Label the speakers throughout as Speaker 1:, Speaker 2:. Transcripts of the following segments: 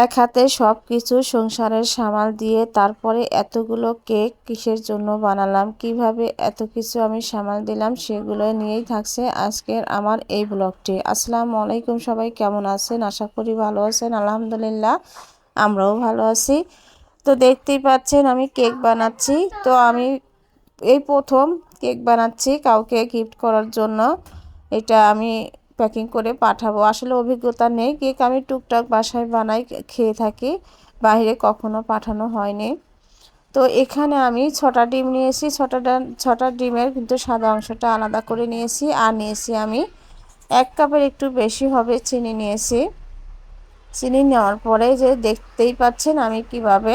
Speaker 1: এক হাতে সব কিছু সংসারের সামাল দিয়ে তারপরে এতগুলো কেক কিসের জন্য বানালাম, কীভাবে এত কিছু আমি সামাল দিলাম সেগুলো নিয়েই থাকছে আজকের আমার এই ব্লগটি। আসসালামু আলাইকুম সবাই, কেমন আছেন? আশা করি ভালো আছেন, আলহামদুলিল্লাহ আমরাও ভালো আছি। তো দেখতেই পাচ্ছেন আমি কেক বানাচ্ছি। তো আমি এই প্রথম কেক বানাচ্ছি কাউকে গিফট করার জন্য। এটা আমি প্যাকিং করে পাঠাবো। আসলে অভিজ্ঞতা নেই, কেক আমি টুকটাক বাসায় বানাই, খেয়ে থাকি, বাইরে কখনো পাঠানো হয়নি। তো এখানে আমি ছটা ডিম নিয়েছি, ছটা ছটা ডিমের কিন্তু সাদা অংশটা আলাদা করে নিয়েছি, আর নিয়েছি আমি এক কাপের একটু বেশি হবে চিনি নিয়েছি। চিনি নেওয়ার পরে যে দেখতেই পাচ্ছেন আমি কীভাবে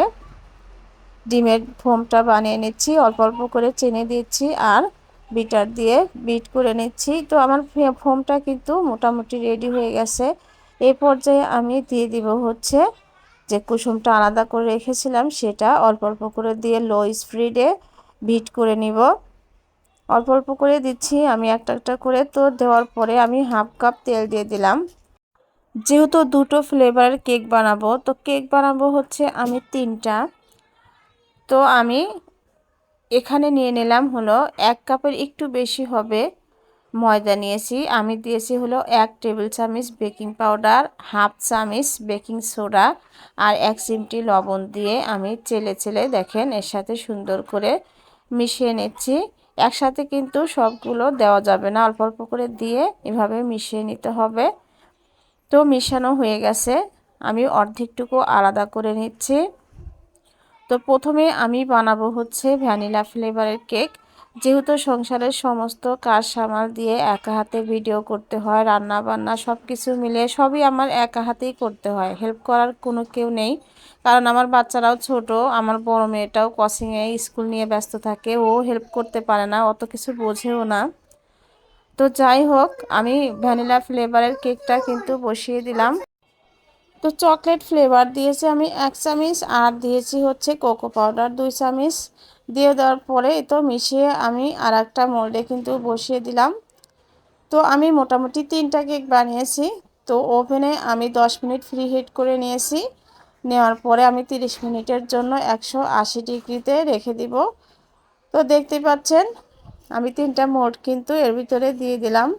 Speaker 1: ডিমের ফোমটা বানিয়ে নিচ্ছি, অল্প অল্প করে চিনি দিচ্ছি, আর বিটার দিয়ে বিট করে নিচ্ছি। তো আমার ফোমটা কিন্তু মোটামুটি রেডি হয়ে গেছে। এই পর্যায়ে আমি দিয়ে দিব হচ্ছে যে কুসুমটা আলাদা করে রেখেছিলাম, সেটা অল্প অল্প করে দিয়ে লো স্পিডে বিট করে নিব। অল্প অল্প করে দিচ্ছি, আমি একটা একটা করে। তো দেওয়ার পরে আমি হাফ কাপ তেল দিয়ে দিলাম। যেহেতু দুটো ফ্লেভারের কেক বানাবো, তো কেক বানাবো হচ্ছে আমি তিনটা। তো আমি এখানে নিয়ে নিলাম হলো এক কাপের একটু বেশি হবে ময়দা নিয়েছি। আমি দিয়েছি হলো এক টেবিল চামচ বেকিং পাউডার, হাফ চামচ বেকিং সোডা আর এক চিমটি লবণ দিয়ে আমি চেলে চেলে দেখেন এর সাথে সুন্দর করে মিশিয়ে নিচ্ছি। একসাথে কিন্তু সবগুলো দেওয়া যাবে না, অল্প অল্প করে দিয়ে এভাবে মিশিয়ে নিতে হবে। তো মিশানো হয়ে গেছে। আমি অর্ধেকটুকু আলাদা করে নিচ্ছি। তো প্রথমে আমি বানাবো হচ্ছে ভ্যানিলা ফ্লেভারের কেক। যেহেতু সংসারের সমস্ত কাজ সামাল দিয়ে একা হাতে ভিডিও করতে হয় রান্না বান্না সব কিছু মিলে সবই আমার একা হাতেই করতে হয়। হেল্প করার কোনো কেউ নেই, কারণ আমার বাচ্চারাও ছোট, আমার বড় মেয়েটাও ক্রসিংয়ে স্কুল নিয়ে ব্যস্ত থাকে, ও হেল্প করতে পারে না, অত কিছু বোঝেও না। তো যাই হোক, আমি ভ্যানিলা ফ্লেভারের কেকটা কিন্তু বসিয়ে দিলাম। তো চকলেট ফ্লেভার দিয়েছি আমি এক চামিচ, আর দিয়েছি হচ্ছে কোকো পাউডার দুই চামিচ। দিয়ে দেওয়ার পরে তো মিশিয়ে আমি আর একটা মোল্ডে কিন্তু বসিয়ে দিলাম। তো আমি মোটামুটি তিনটা কেক বানিয়েছি। তো ওভেনে আমি 10 মিনিট ফ্রি হিট করে নিয়েছি। নেওয়ার পরে আমি 30 মিনিটের জন্য একশো আশি ডিগ্রিতে রেখে দিব। তো দেখতে পাচ্ছেন, আমি তিনটা মোট কিন্তু এর ভিতরে দিয়ে দিলাম।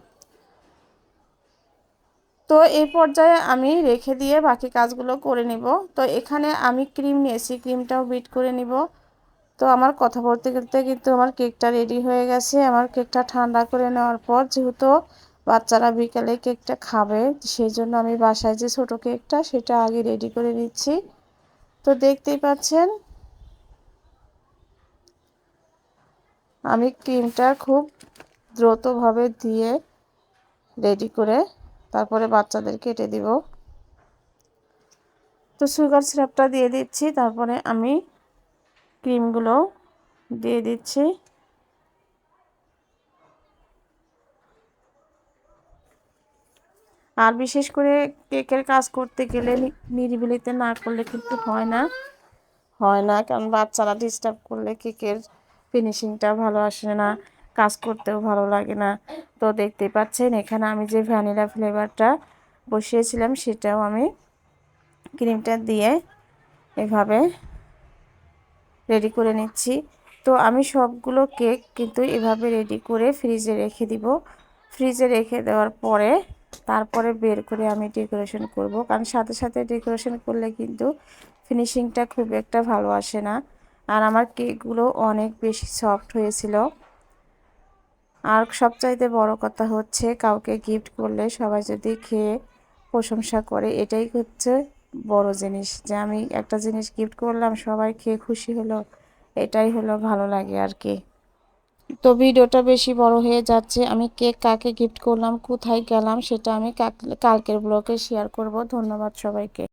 Speaker 1: তো এই পর্যায়ে আমি রেখে দিয়ে বাকি কাজগুলো করে নিব। তো এখানে আমি ক্রিম নিয়েছি, ক্রিমটাও বিট করে নিব। তো আমার কথা বলতে বলতে কিন্তু আমার কেকটা রেডি হয়ে গেছে। আমার কেকটা ঠান্ডা করে নেওয়ার পর যেহেতু বাচ্চারা বিকালে কেকটা খাবে, সেই জন্য আমি বাসায় যে ছোটো কেকটা সেটা আগে রেডি করে নিচ্ছি। তো দেখতেই পাচ্ছেন, আমি ক্রিমটা খুব দ্রুতভাবে দিয়ে রেডি করে তারপরে বাচ্চাদের কেটে দিব। তো সুগার সিরাপটা দিয়ে দিচ্ছি, তারপরে আমি ক্রিমগুলো দিয়ে দিচ্ছি। আর বিশেষ করে কেকের কাজ করতে গেলে নিরিবিলিতে না করলে কিন্তু হয় না। হয় না, কারণ বাচ্চারা ডিস্টার্ব করলে কেকের ফিনিশিংটা ভালো আসে না। কাজ করতেও ভালো লাগে না। তো দেখতে পাচ্ছেন, এখানে আমি যে ভ্যানিলা ফ্লেভারটা বসিয়েছিলাম, সেটাও আমি ক্রিমটা দিয়ে এভাবে রেডি করে নিচ্ছি। তো আমি সবগুলো কেক কিন্তু এভাবে রেডি করে ফ্রিজে রেখে দিব। ফ্রিজে রেখে দেওয়ার পরে তারপরে বের করে আমি ডেকোরেশন করব, কারণ সাথে সাথে ডেকোরেশন করলে কিন্তু ফিনিশিংটা খুব একটা ভালো আসে না। আর আমার কেকগুলো অনেক বেশি সফট হয়েছিল। আর সবচাইতে বড় কথা হচ্ছে কাউকে গিফট করলে সবাই যদি খেয়ে প্রশংসা করে, এটাই হচ্ছে বড় জিনিস। যে আমি একটা জিনিস গিফট করলাম, সবাই খেয়ে খুশি হলো, এটাই হলো ভালো লাগে আর কি। তো ভিডিওটা বেশি বড় হয়ে যাচ্ছে। আমি কেক কাকে গিফট করলাম, কোথায় গেলাম, সেটা আমি কালকের ব্লগে শেয়ার করব। ধন্যবাদ সবাইকে।